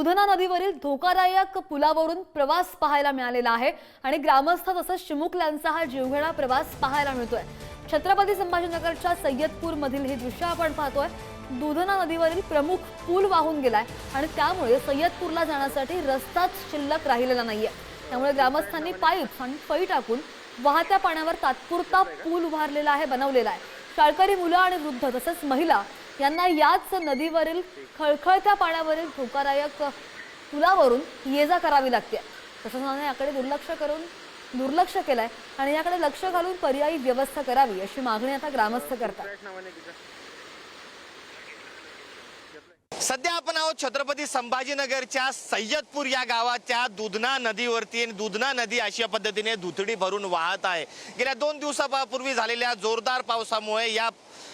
दुधना नदीवरील धोकादायक पुलावरून प्रवास पाहायला मिळालेला आहे आणि ग्रामस्थ तसंच चिमुकल्यांचा हा जीवघेणा प्रवास पाहायला मिळतोय. छत्रपती संभाजीनगरच्या सय्यदपूर मधील हे दृश्य आपण पाहतोय. दुधना नदीवरील प्रमुख पूल वाहून गेलाय आणि त्यामुळे सय्यदपूरला जाण्यासाठी रस्ताच शिल्लक राहिलेला नाहीये. त्यामुळे ग्रामस्थांनी पाईप आणि फळी टाकून वाहत्या पाण्यावर तात्पुरता पूल उभारलेला आहे बनवलेला आहे. शाळकरी मुलं आणि वृद्ध तसंच महिला यांना याच नदीवरील खळखळत्या पाण्यावरील धोकादायक पुलावरून ये जा करावी लागते. प्रशासनाने याकडे दुर्लक्ष करून दुर्लक्ष केलंय आणि याकडे लक्ष घालून पर्यायी व्यवस्था करावी अशी मागणी आता ग्रामस्थ करतात. सध्या आपण आहोत छत्रपती संभाजीनगरच्या सय्यदपूर या गावाच्या दुधना नदीवरती आणि दुधना नदी अशा पद्धतीने दुथडी भरून वाहत आहे. गेल्या दोन दिवसापूर्वी झालेल्या जोरदार पावसामुळे या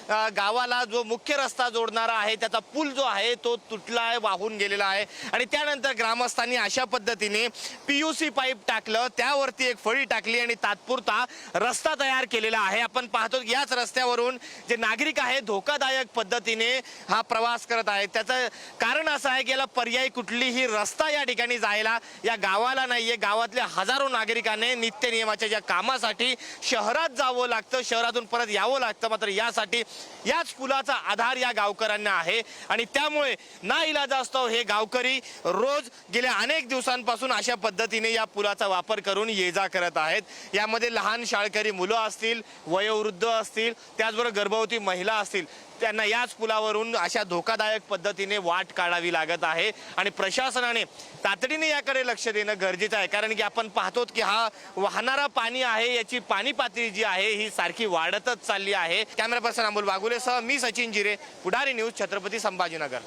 गावाला जो मुख्य रस्ता जोडणारा आहे त्याचा पूल जो आहे तो तुटला आहे वाहून गेलेला आहे. आणि त्यानंतर ग्रामस्थांनी अशा पद्धतीने पी यू सी पाईप टाकलं. त्यावरती एक फळी टाकली आणि तात्पुरता रस्ता तयार केलेला आहे. आपण पाहतो याच रस्त्यावरून जे नागरिक आहे धोकादायक पद्धतीने हा प्रवास करत आहेत. त्याचं कारण असं आहे की याला पर्यायी कुठलीही रस्ता या ठिकाणी जायला या गावाला नाहीये. गावातल्या हजारो नागरिकांनी नित्य नियमाच्या ज्या कामासाठी शहरात जावं लागतं शहरातून परत यावं लागतं मात्र यासाठी याच पुलाचा आधार या गावकऱ्यांना आहे आणि त्यामुळे ना असतो हे गावकरी रोज गेल्या अनेक दिवसांपासून अशा पद्धतीने या पुलाचा वापर करून ये जा करत आहेत. यामध्ये लहान शाळकरी मुलं असतील वयोवृद्ध असतील त्याचबरोबर गर्भवती महिला असतील त्यांना याच पुलावरून अशा धोकादायक पद्धतीने वाट काढावी लागत आहे आणि प्रशासनाने तातडीने याकडे लक्ष देणं गरजेचं आहे. कारण की आपण पाहतो की हा वाहणारा पाणी आहे याची पाणी पातळी जी आहे ही सारखी वाढतच चालली आहे. कॅमेरा पर्सन अमोल वाघुलेसह मी सचिन जिरे पुढारी न्यूज छत्रपती संभाजीनगर.